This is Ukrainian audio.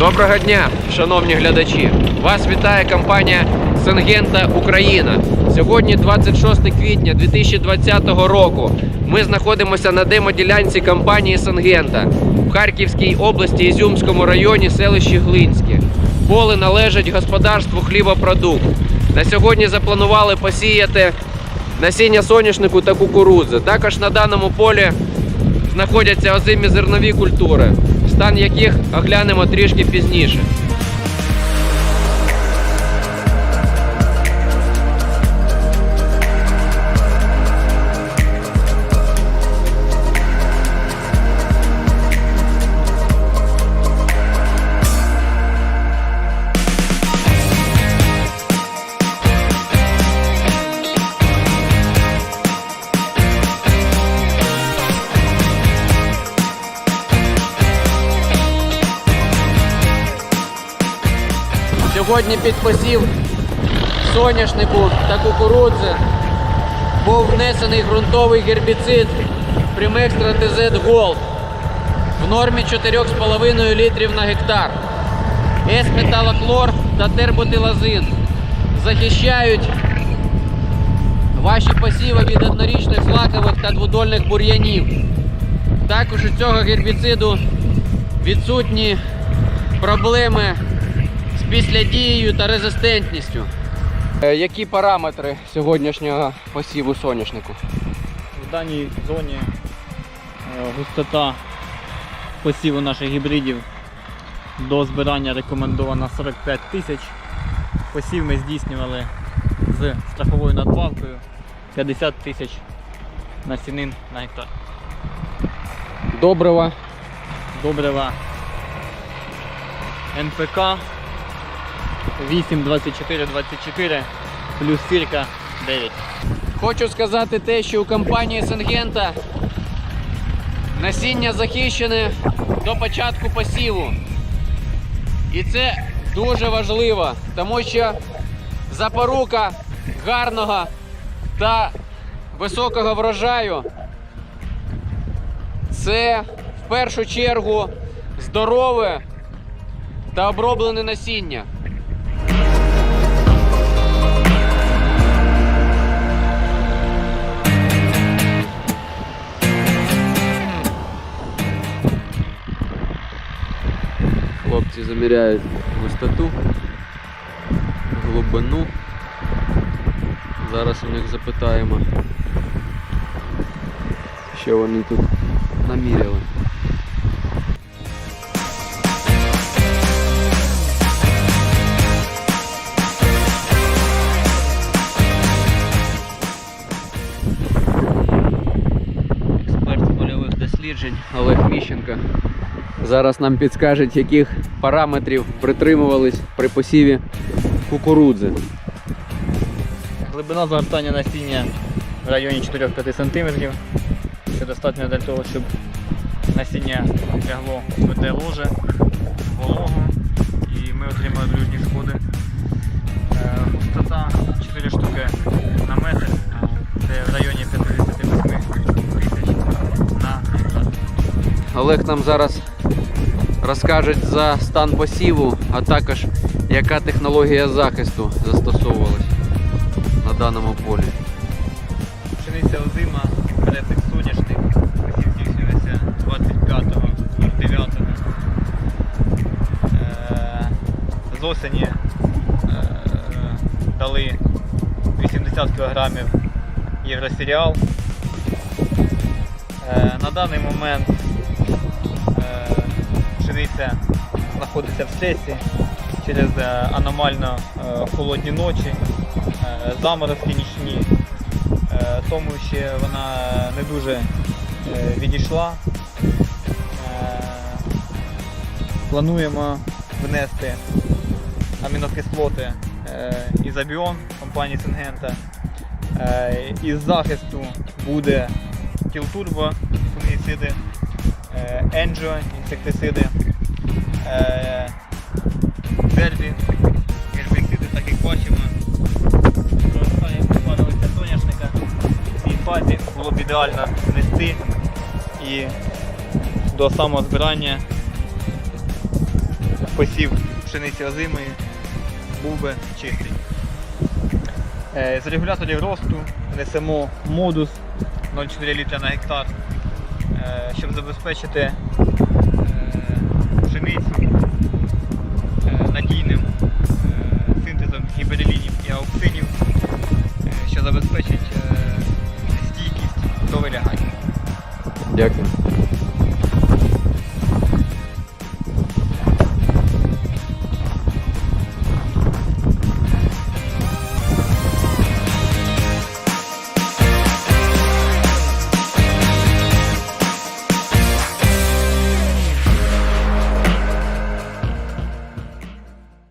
Доброго дня, шановні глядачі! Вас вітає компанія Сенгента Україна. Сьогодні 26 квітня 2020 року. Ми знаходимося на демоділянці компанії Сенгента в Харківській області, Ізюмському районі, селищі Глинське. Поле належить господарству хлібопродукт. На сьогодні запланували посіяти насіння соняшнику та кукурудзи. Також на даному полі знаходяться озимі зернові культури, стан яких оглянемо трішки пізніше. Сьогодні під посів соняшнику та кукурудзи був внесений ґрунтовий гербіцид Примекстра ТЗ Голд в нормі 4,5 літрів на гектар. С-металоклор та терботилазин захищають ваші посіви від однорічних злакових та дводольних бур'янів. Також у цього гербіциду відсутні проблеми з післядією та резистентністю. Е, Які параметри сьогоднішнього посіву соняшнику? В даній зоні е, густота посіву наших гібридів до збирання рекомендована 45 тисяч. Посів ми здійснювали з страховою надбавкою 50 тисяч насінин на гектар. Добрива. Добрива НПК 8, 24, 24 плюс сірка 9. Хочу сказати те, що у компанії Сенгента насіння захищене до початку посіву. І це дуже важливо, тому що запорука гарного та високого врожаю це в першу чергу здорове та оброблене насіння. Хлопці заміряють висоту, глибину. Зараз у них запитаємо, що вони тут наміряли. Експерт з польових досліджень Олег Міщенко зараз нам підскажуть, яких параметрів притримувались при посіві кукурудзи. Глибина загортання насіння в районі 4-5 см, що достатньо для того, щоб насіння лягло в ложе, волого і ми отримали блюдні сходи. Е, Густота 4 штуки на метр, це в районі 58 тисяч на гектар. Олег нам зараз розкаже за стан посіву, а також яка технологія захисту застосовувалась на даному полі. Пшениця озима, перетик соняшник, посів здійснюється 25-го, 9-го. Е, З осені е, дали 80 кг євросеріал. На даний момент пшениця знаходиться в стресі через е, аномально е, холодні ночі, е, заморозки нічні. Тому ще вона не дуже відійшла. Плануємо внести амінокислоти ізобіон компанії Сингента. Із захисту буде кілтурбо, фунгіциди, енджо, інсектициди, е, дербі, гербіциди, так як бачимо. Зростає попадалися соняшника. В цій фазі було б ідеально внести і до самого збирання посів пшениці озимої був би чистий. Е, З регуляторів росту несемо модус 0,4 літра на гектар, е, щоб забезпечити е, пшеницю е, надійним е, синтезом гіберелінів і ауксинів, е, що забезпечить е, стійкість до вилягання. Дякую.